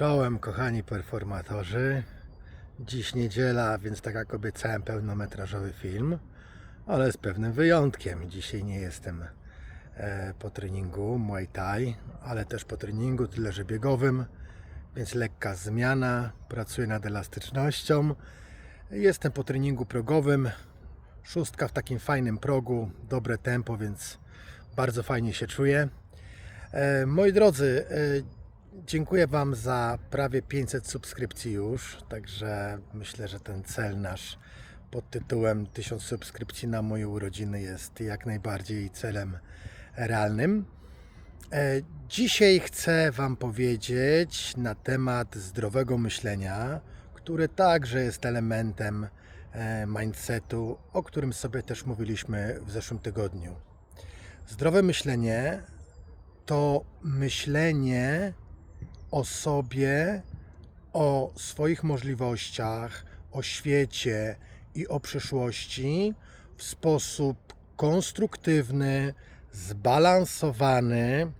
Czołem, kochani performatorzy. Dziś niedziela, więc tak jak obiecałem, pełnometrażowy film, ale z pewnym wyjątkiem. Dzisiaj nie jestem e, po treningu Muay Thai, ale też po treningu, tyle że biegowym, więc lekka zmiana. Pracuję nad elastycznością. Jestem po treningu progowym. Szóstka w takim fajnym progu, dobre tempo, więc bardzo fajnie się czuję. E, Moi drodzy, e, dziękuję Wam za prawie 500 subskrypcji już, także myślę, że ten cel nasz pod tytułem 1000 subskrypcji na moje urodziny jest jak najbardziej celem realnym. E, Dzisiaj chcę Wam powiedzieć na temat zdrowego myślenia, które także jest elementem e, mindsetu, o którym sobie też mówiliśmy w zeszłym tygodniu. Zdrowe myślenie to myślenie o sobie, o swoich możliwościach, o świecie i o przyszłości w sposób konstruktywny, zbalansowany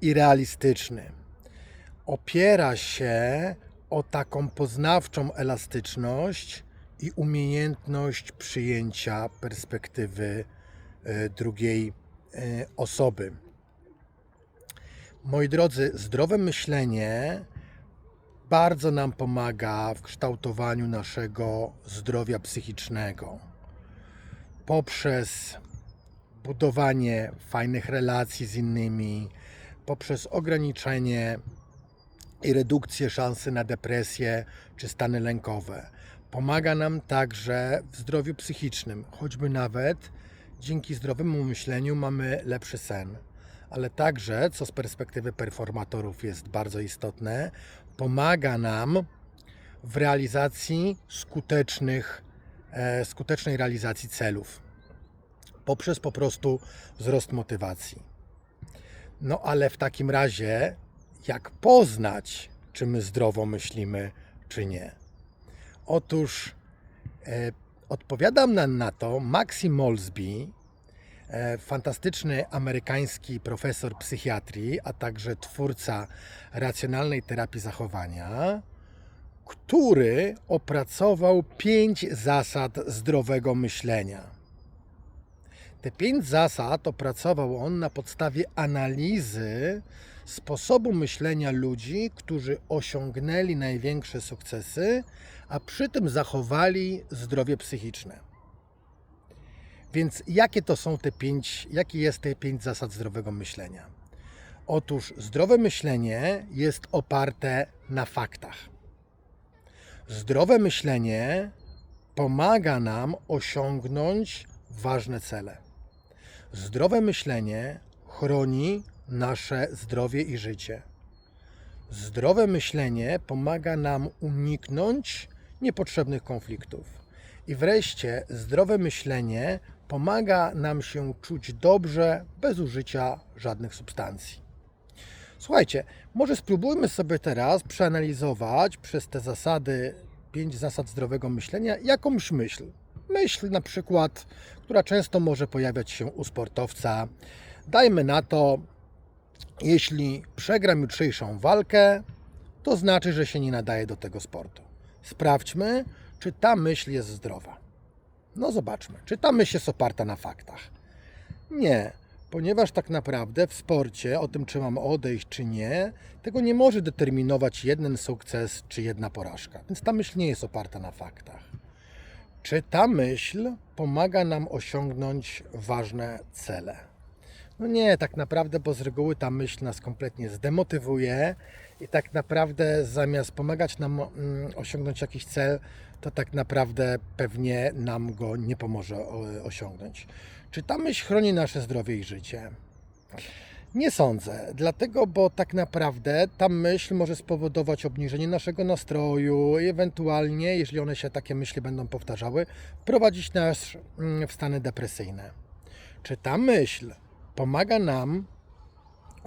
i realistyczny. Opiera się o taką poznawczą elastyczność i umiejętność przyjęcia perspektywy e, drugiej e, osoby. Moi drodzy, zdrowe myślenie bardzo nam pomaga w kształtowaniu naszego zdrowia psychicznego poprzez budowanie fajnych relacji z innymi, poprzez ograniczenie i redukcję szansy na depresję czy stany lękowe. Pomaga nam także w zdrowiu psychicznym, choćby nawet dzięki zdrowemu myśleniu mamy lepszy sen. Ale także, co z perspektywy performatorów jest bardzo istotne, pomaga nam w realizacji skutecznych, e, skutecznej realizacji celów poprzez po prostu wzrost motywacji. No ale w takim razie, jak poznać, czy my zdrowo myślimy, czy nie? Otóż e, odpowiadam na, na to Maxim Molsby, fantastyczny amerykański profesor psychiatrii, a także twórca racjonalnej terapii zachowania, który opracował pięć zasad zdrowego myślenia. Te pięć zasad opracował on na podstawie analizy sposobu myślenia ludzi, którzy osiągnęli największe sukcesy, a przy tym zachowali zdrowie psychiczne. Więc jakie to są te pięć, jakie jest te pięć zasad zdrowego myślenia? Otóż zdrowe myślenie jest oparte na faktach. Zdrowe myślenie pomaga nam osiągnąć ważne cele. Zdrowe myślenie chroni nasze zdrowie i życie. Zdrowe myślenie pomaga nam uniknąć niepotrzebnych konfliktów. I wreszcie, zdrowe myślenie pomaga nam się czuć dobrze bez użycia żadnych substancji. Słuchajcie, może spróbujmy sobie teraz przeanalizować przez te zasady, pięć zasad zdrowego myślenia, jakąś myśl. Myśl na przykład, która często może pojawiać się u sportowca. Dajmy na to, jeśli przegram jutrzejszą walkę, to znaczy, że się nie nadaje do tego sportu. Sprawdźmy, czy ta myśl jest zdrowa. No zobaczmy, czy ta myśl jest oparta na faktach. Nie, ponieważ tak naprawdę w sporcie, o tym czy mam odejść czy nie, tego nie może determinować jeden sukces czy jedna porażka. Więc ta myśl nie jest oparta na faktach. Czy ta myśl pomaga nam osiągnąć ważne cele? No nie, tak naprawdę, bo z reguły ta myśl nas kompletnie zdemotywuje i tak naprawdę zamiast pomagać nam mm, osiągnąć jakiś cel, to tak naprawdę pewnie nam go nie pomoże osiągnąć. Czy ta myśl chroni nasze zdrowie i życie? Nie sądzę, dlatego, bo tak naprawdę ta myśl może spowodować obniżenie naszego nastroju i ewentualnie, jeśli one się takie myśli będą powtarzały, prowadzić nas mm, w stany depresyjne. Czy ta myśl pomaga nam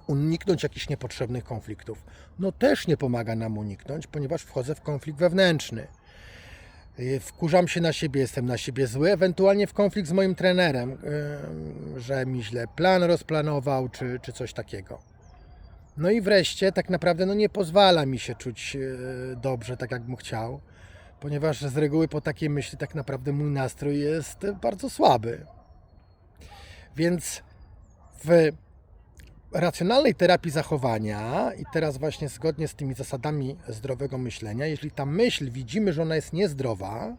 uniknąć jakichś niepotrzebnych konfliktów? No też nie pomaga nam uniknąć, ponieważ wchodzę w konflikt wewnętrzny. Y, Wkurzam się na siebie, jestem na siebie zły, ewentualnie w konflikt z moim trenerem, y, że mi źle plan rozplanował, czy, czy coś takiego. No i wreszcie tak naprawdę no nie pozwala mi się czuć e, dobrze, tak jak bym chciał, ponieważ z reguły po takiej myśli tak naprawdę mój nastrój jest bardzo słaby. Więc w racjonalnej terapii zachowania i teraz właśnie zgodnie z tymi zasadami zdrowego myślenia, jeśli ta myśl widzimy, że ona jest niezdrowa,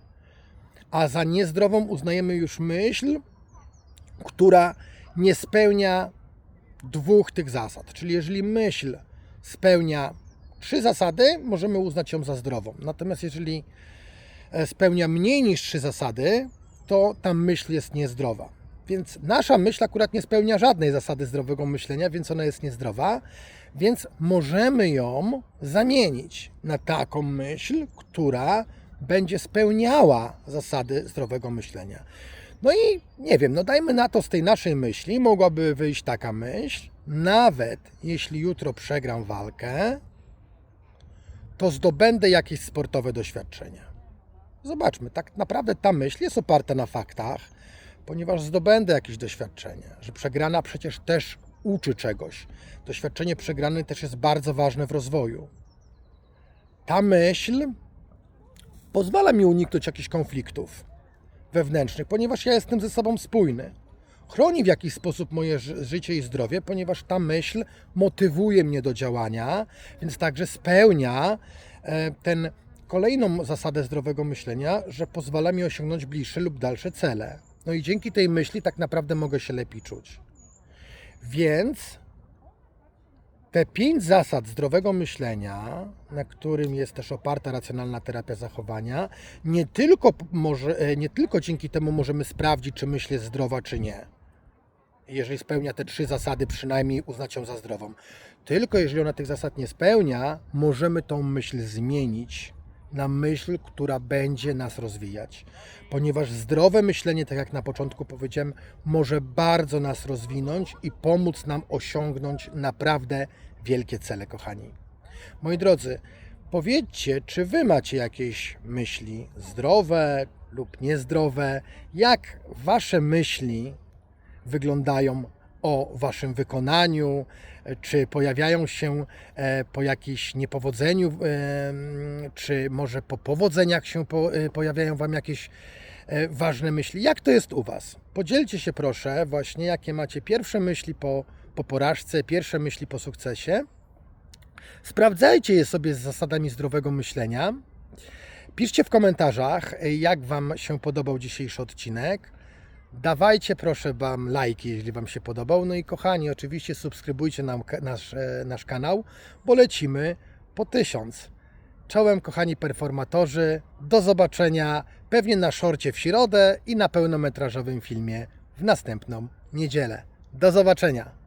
a za niezdrową uznajemy już myśl, która nie spełnia dwóch tych zasad. Czyli jeżeli myśl spełnia trzy zasady, możemy uznać ją za zdrową. Natomiast jeżeli e, spełnia mniej niż trzy zasady, to ta myśl jest niezdrowa. Więc nasza myśl akurat nie spełnia żadnej zasady zdrowego myślenia, więc ona jest niezdrowa, więc możemy ją zamienić na taką myśl, która będzie spełniała zasady zdrowego myślenia. No i nie wiem, no dajmy na to z tej naszej myśli mogłaby wyjść taka myśl, nawet jeśli jutro przegram walkę, to zdobędę jakieś sportowe doświadczenia. Zobaczmy, tak naprawdę ta myśl jest oparta na faktach, ponieważ zdobędę jakieś doświadczenie, że przegrana przecież też uczy czegoś. Doświadczenie przegrany też jest bardzo ważne w rozwoju. Ta myśl pozwala mi uniknąć jakichś konfliktów wewnętrznych, ponieważ ja jestem ze sobą spójny. Chroni w jakiś sposób moje ży- życie i zdrowie, ponieważ ta myśl motywuje mnie do działania, więc także spełnia e, ten kolejną zasadę zdrowego myślenia, że pozwala mi osiągnąć bliższe lub dalsze cele. No i dzięki tej myśli tak naprawdę mogę się lepiej czuć. Więc te pięć zasad zdrowego myślenia, na którym jest też oparta racjonalna terapia zachowania, nie tylko, może, e, nie tylko dzięki temu możemy sprawdzić, czy myśl jest zdrowa, czy nie. Jeżeli spełnia te trzy zasady, przynajmniej uznać ją za zdrową. Tylko jeżeli ona tych zasad nie spełnia, możemy tą myśl zmienić na myśl, która będzie nas rozwijać. Ponieważ zdrowe myślenie, tak jak na początku powiedziałem, może bardzo nas rozwinąć i pomóc nam osiągnąć naprawdę wielkie cele, kochani. Moi drodzy, powiedzcie, czy wy macie jakieś myśli zdrowe lub niezdrowe? Jak wasze myśli wyglądają o waszym wykonaniu, czy pojawiają się e, po jakimś niepowodzeniu, e, czy może po powodzeniach się e, pojawiają wam jakieś ważne myśli. Jak to jest u was? Podzielcie się proszę właśnie, jakie macie pierwsze myśli po, po porażce, pierwsze myśli po sukcesie. Sprawdzajcie je sobie z zasadami zdrowego myślenia. Piszcie w komentarzach, jak Wam się podobał dzisiejszy odcinek. Dawajcie proszę Wam lajki, jeśli Wam się podobał. No i kochani, oczywiście subskrybujcie nam, nasz, e, nasz kanał, bo lecimy po tysiąc. Czołem kochani performatorzy, do zobaczenia pewnie na szorcie w środę i na pełnometrażowym filmie w następną niedzielę. Do zobaczenia!